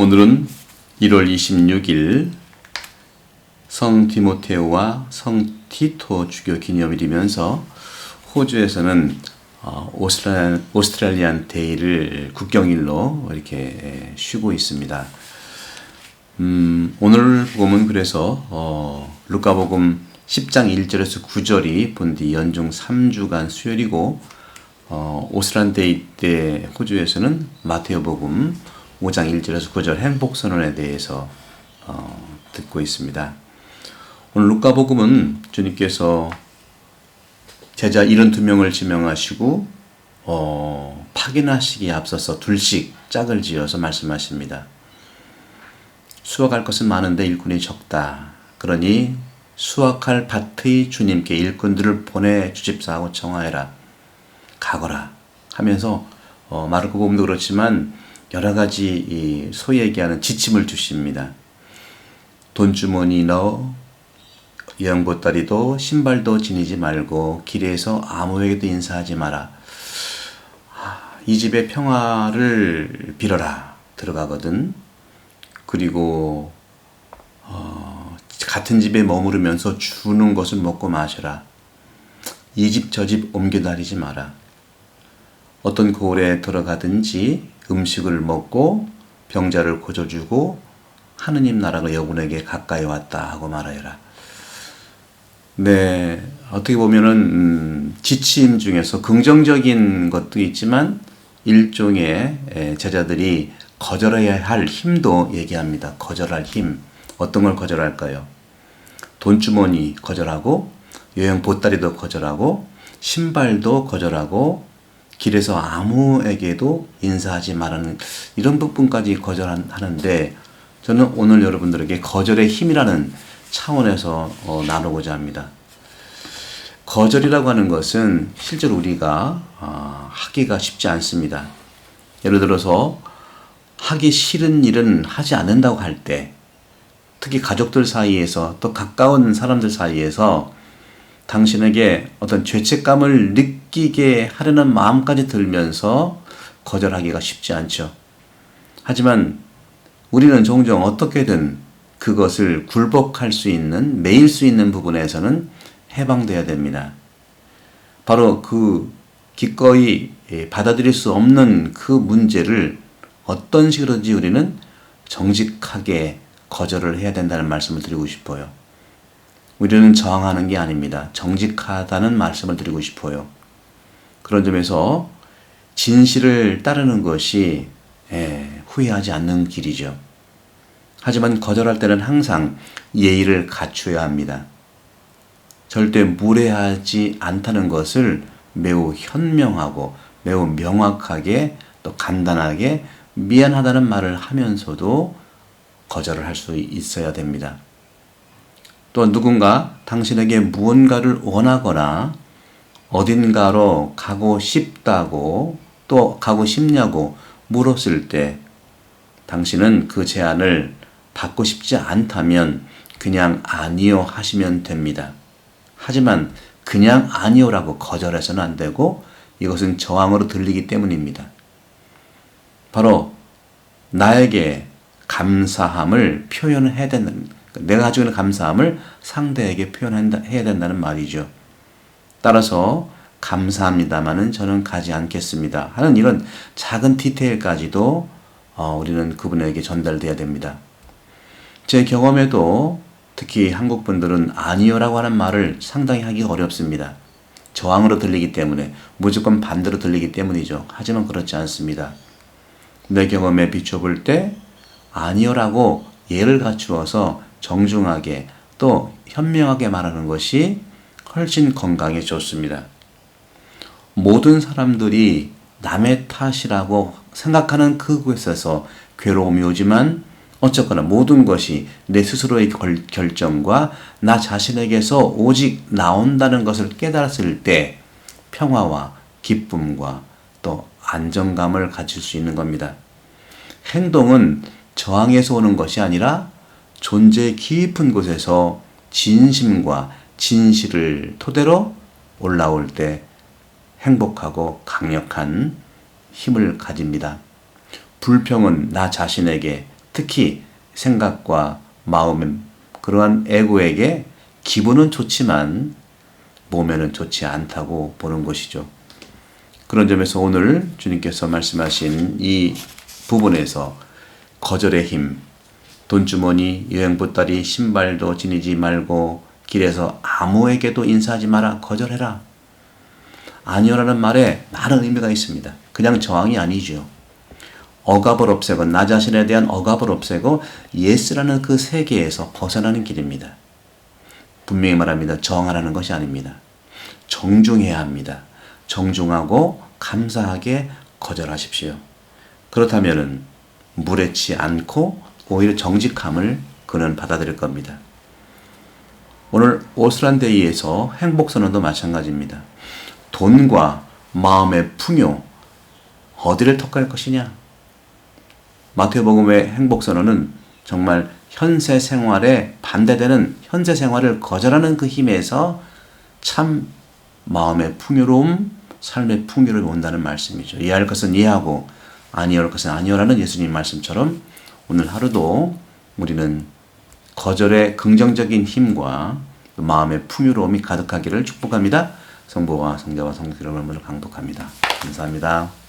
오늘은 1월 26일 성 디모테오와 성 티토 주교 기념일이면서 호주에서는 어, 오스트랄리안, 데이를 국경일로 이렇게 쉬고 있습니다. 음, 오늘 복음은 그래서 어, 루카복음 10장 1절에서 9절이 본디 연중 3주간 수요일이고 어, 오스트랄리안 데이 때 호주에서는 마테오복음 5장 1절에서 9절 행복선언에 대해서 어, 듣고 있습니다. 오늘 루카복음은 주님께서 제자 72명을 지명하시고 어, 파견하시기에 앞서서 둘씩 짝을 지어서 말씀하십니다. 수확할 것은 많은데 일꾼이 적다. 그러니 수확할 밭의 주님께 일꾼들을 보내 주십사 하고 청하해라. 가거라 하면서 어, 마르코 복음도 그렇지만 여러 가지 소위 얘기하는 지침을 주십니다. 돈주머니 넣어 영보따리도 신발도 지니지 말고 길에서 아무에게도 인사하지 마라. 이 집의 평화를 빌어라 들어가거든. 그리고 어, 같은 집에 머무르면서 주는 것을 먹고 마셔라. 이 집 저 집 옮겨 다니지 마라. 어떤 고을에 들어가든지 음식을 먹고 병자를 고쳐주고 하느님 나라가 여분에게 가까이 왔다 하고 말하여라. 네, 어떻게 보면은 음, 지침 중에서 긍정적인 것도 있지만 일종의 제자들이 거절해야 할 힘도 얘기합니다. 거절할 힘. 어떤 걸 거절할까요? 돈주머니 거절하고 여행 보따리도 거절하고 신발도 거절하고 길에서 아무에게도 인사하지 말라는 이런 부분까지 거절하는데 저는 오늘 여러분들에게 거절의 힘이라는 차원에서 어, 나누고자 합니다. 거절이라고 하는 것은 실제로 우리가 어, 하기가 쉽지 않습니다. 예를 들어서 하기 싫은 일은 하지 않는다고 할 때, 특히 가족들 사이에서 또 가까운 사람들 사이에서 당신에게 어떤 죄책감을 느끼 게 하려는 마음까지 들면서 거절하기가 쉽지 않죠. 하지만 우리는 종종 어떻게든 그것을 굴복할 수 있는, 매일 수 있는 부분에서는 해방돼야 됩니다. 바로 그 기꺼이 받아들일 수 없는 그 문제를 어떤 식으로든지 우리는 정직하게 거절을 해야 된다는 말씀을 드리고 싶어요. 우리는 저항하는 게 아닙니다. 정직하다는 말씀을 드리고 싶어요. 그런 점에서 진실을 따르는 것이 예, 후회하지 않는 길이죠. 하지만 거절할 때는 항상 예의를 갖춰야 합니다. 절대 무례하지 않다는 것을 매우 현명하고 매우 명확하게 또 간단하게 미안하다는 말을 하면서도 거절을 할 수 있어야 됩니다. 또 누군가 당신에게 무언가를 원하거나 어딘가로 가고 싶다고 또 가고 싶냐고 물었을 때 당신은 그 제안을 받고 싶지 않다면 그냥 아니요 하시면 됩니다. 하지만 그냥 아니요라고 거절해서는 안 되고 이것은 저항으로 들리기 때문입니다. 바로 나에게 감사함을 표현해야 된다는 내가 가지고 있는 감사함을 상대에게 표현해야 된다는 말이죠. 따라서 감사합니다마는 저는 가지 않겠습니다. 하는 이런 작은 디테일까지도 어, 우리는 그분에게 전달돼야 됩니다. 제 경험에도 특히 한국 분들은 아니요라고 하는 말을 상당히 하기 어렵습니다. 저항으로 들리기 때문에 무조건 반대로 들리기 때문이죠. 하지만 그렇지 않습니다. 내 경험에 비춰볼 때 아니요라고 예를 갖추어서 정중하게 또 현명하게 말하는 것이 훨씬 건강에 좋습니다. 모든 사람들이 남의 탓이라고 생각하는 그곳에서 괴로움이 오지만 어쨌거나 모든 것이 내 스스로의 결정과 나 자신에게서 오직 나온다는 것을 깨달았을 때 평화와 기쁨과 또 안정감을 가질 수 있는 겁니다. 행동은 저항에서 오는 것이 아니라 존재 깊은 곳에서 진심과 진실을 토대로 올라올 때 행복하고 강력한 힘을 가집니다. 불평은 나 자신에게 특히 생각과 마음, 그러한 에고에게 기분은 좋지만 몸에는 좋지 않다고 보는 것이죠. 그런 점에서 오늘 주님께서 말씀하신 이 부분에서 거절의 힘, 돈주머니, 여행 보따리, 신발도 지니지 말고 길에서 아무에게도 인사하지 마라. 거절해라. 아니요라는 말에 많은 의미가 있습니다. 그냥 저항이 아니죠. 억압을 없애고 나 자신에 대한 억압을 없애고 예스라는 그 세계에서 벗어나는 길입니다. 분명히 말합니다. 저항하라는 것이 아닙니다. 정중해야 합니다. 정중하고 감사하게 거절하십시오. 그렇다면은 무례치 않고 오히려 정직함을 그는 받아들일 겁니다. 오늘 오스란데이에서 행복선언도 마찬가지입니다. 돈과 마음의 풍요 어디를 턱할 것이냐? 마태복음의 행복선언은 정말 현세 생활에 반대되는 현세 생활을 거절하는 그 힘에서 참 마음의 풍요로움, 삶의 풍요로움이 온다는 말씀이죠. 이해할 것은 이해하고 아니할 것은 아니오라는 예수님 말씀처럼 오늘 하루도 우리는 거절의 긍정적인 힘과 그 마음의 풍요로움이 가득하기를 축복합니다. 성부와 성자와 성령 이름으로 강독합니다. 감사합니다.